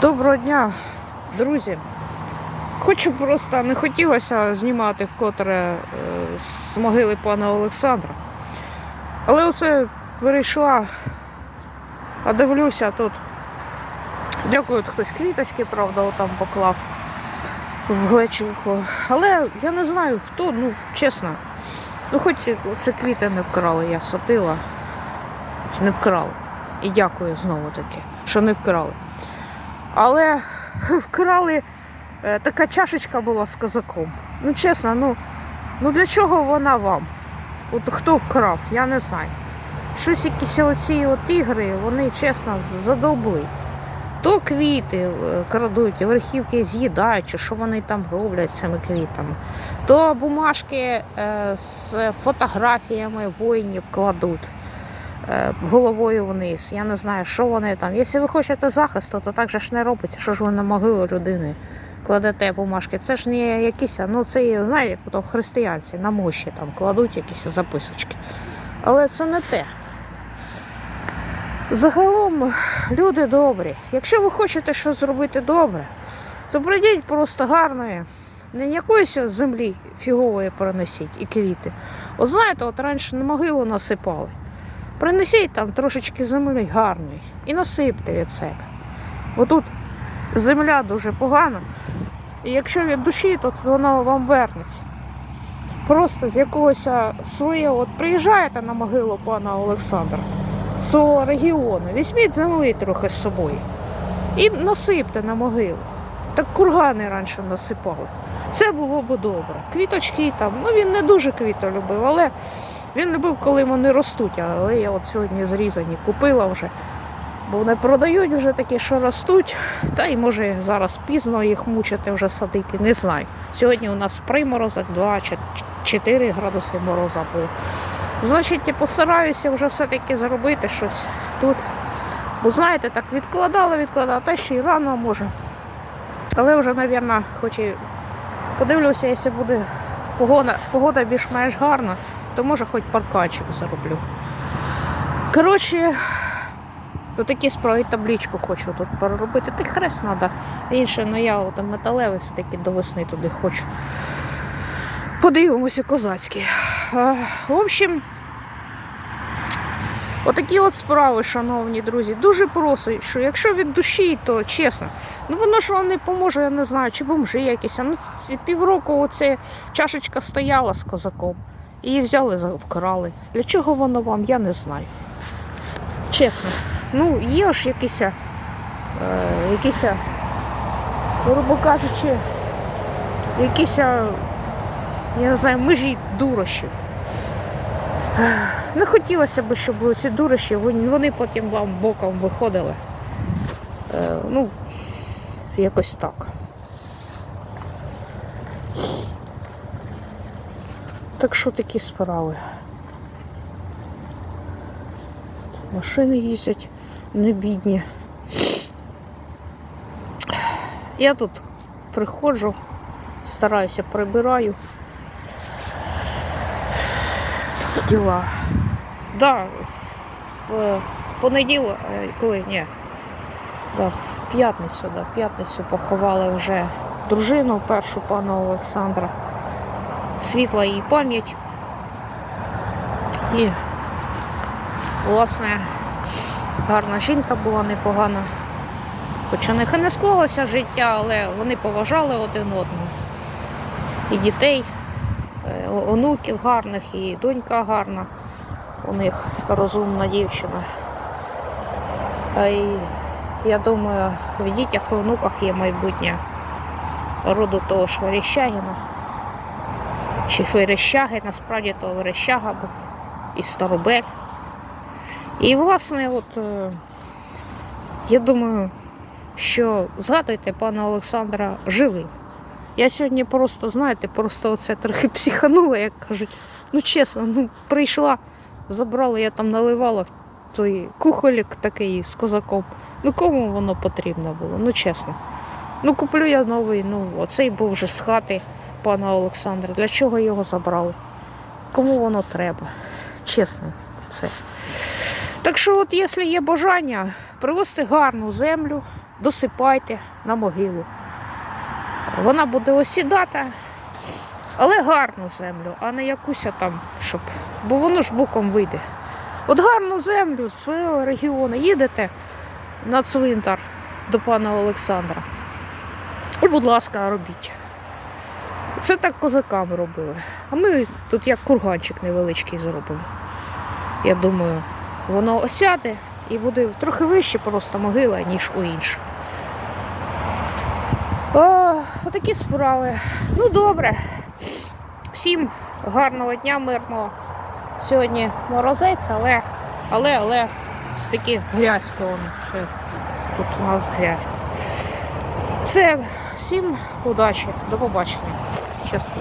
Доброго дня, друзі. Хочу просто не хотілося знімати вкотре е, з могили пана Олександра. Але оце перейшла, а дивлюся тут. Дякую, хтось квіточки, правда, отам поклав в глечику. Але я не знаю хто, ну чесно. Ну хоч це квіти не вкрали, я садила. Хоч Не вкрали. І дякую знову таки, що не вкрали. Але вкрали е, така чашечка була з козаком. Ну, чесно, ну, ну для чого вона вам? От хто вкрав, я не знаю. Щось якісь оці от ігри, вони чесно задовбли. То квіти е, крадуть, верхівки з'їдають, чи що вони там роблять з цими квітами. То бумажки е, з фотографіями воїнів кладуть головою вниз. Я не знаю, що вони там. Якщо ви хочете захисту, то так же ж не робиться. Що ж ви на могилу людини кладете бумажки? Це ж не якісь, ну це, знаєте, як християнці на мощі там кладуть якісь записочки. Але це не те. Загалом люди добрі. Якщо ви хочете щось зробити добре, то прийдіть просто гарної, не якоїсь землі фігової принесіть і квіти. От знаєте, от раніше на могилу насипали. Принесіть там трошечки землі гарної і насипте від себе. Отут земля дуже погана, і якщо від душі, то воно вам вернеться. Просто з якогось а, свого, от приїжджаєте на могилу пана Олександра, з свого регіону, візьміть землі трохи з собою і насипте на могилу. Так кургани раніше насипали. Це було б добре. Квіточки там, ну він не дуже квіти любив, але він любив, коли вони ростуть, але я от сьогодні зрізані купила вже. Бо не продають вже такі, що ростуть. Та й може зараз пізно їх мучити вже садити, не знаю. Сьогодні у нас приморозок 2 чи 4 градуси мороза було. Значить, постараюся вже все-таки зробити щось тут. Бо знаєте, так відкладала, відкладала, та ще й рано може. Але вже, мабуть, хоч і подивлюся, якщо буде погода, погода більш-менш гарна, то може хоч парканчик зароблю. Коротше, то такі справи табличку хочу тут переробити. Ти хрест треба. Інше, ну я от металевий все-таки до весни туди хочу. Подивимося козацькі. В общем, отакі от справи, шановні друзі. Дуже прошу, що якщо від душі, то чесно, ну воно ж вам не поможе, я не знаю, чи бомжи якісь. Ну, півроку оце чашечка стояла з козаком. І взяли, вкрали. Для чого воно вам, я не знаю. Чесно. Ну, є ж якісь, е, якісь, грубо кажучи, якісь, е, я не знаю, межі дурощів. Не хотілося б, щоб ці дурощі, вони потім вам боком виходили. Е, ну, якось так. Так що такі справи. Машини їздять не бідні. Я тут приходжу, стараюся прибираю. Діла. Да, в понеділок, е, коли ні. Да, в п'ятницю, да, в п'ятницю поховали вже дружину першу пана Олександра. Світла її пам'ять. І власне, гарна жінка була непогана. Хоч у них і не склалося життя, але вони поважали один одного. І дітей, е, онуків гарних, і донька гарна. У них розумна дівчина. І я думаю, в дітях і онуках є майбутнє роду того ж. Чи Верещаги, насправді то Верещага був і Старобель. І, власне, от е, я думаю, що згадуйте пана Олександра живим. Я сьогодні просто, знаєте, просто оце трохи психанула, як кажуть. Ну, чесно, ну прийшла, забрала, я там наливала той кухолік такий з козаком. Ну кому воно потрібно було? Ну чесно. Ну куплю я новий, ну оцей був вже з хати пана Олександра. Для чого його забрали? Кому воно треба? Чесно, це. Так що, от, якщо є бажання привозити гарну землю, досипайте на могилу. Вона буде осідати, але гарну землю, а не якусь там, щоб. Бо воно ж боком вийде. От гарну землю з свого регіону їдете на цвинтар до пана Олександра. І, будь ласка, робіть. Це так козаками робили. А ми тут як курганчик невеличкий зробимо. Я думаю, воно осяде і буде трохи вище просто могила, ніж у інших. Отакі справи. Ну добре. Всім гарного дня, мирного. Сьогодні морозець, але, але, але все таки грязько. Ще тут у нас грязько. Все, всім удачі, до побачення. Щасти.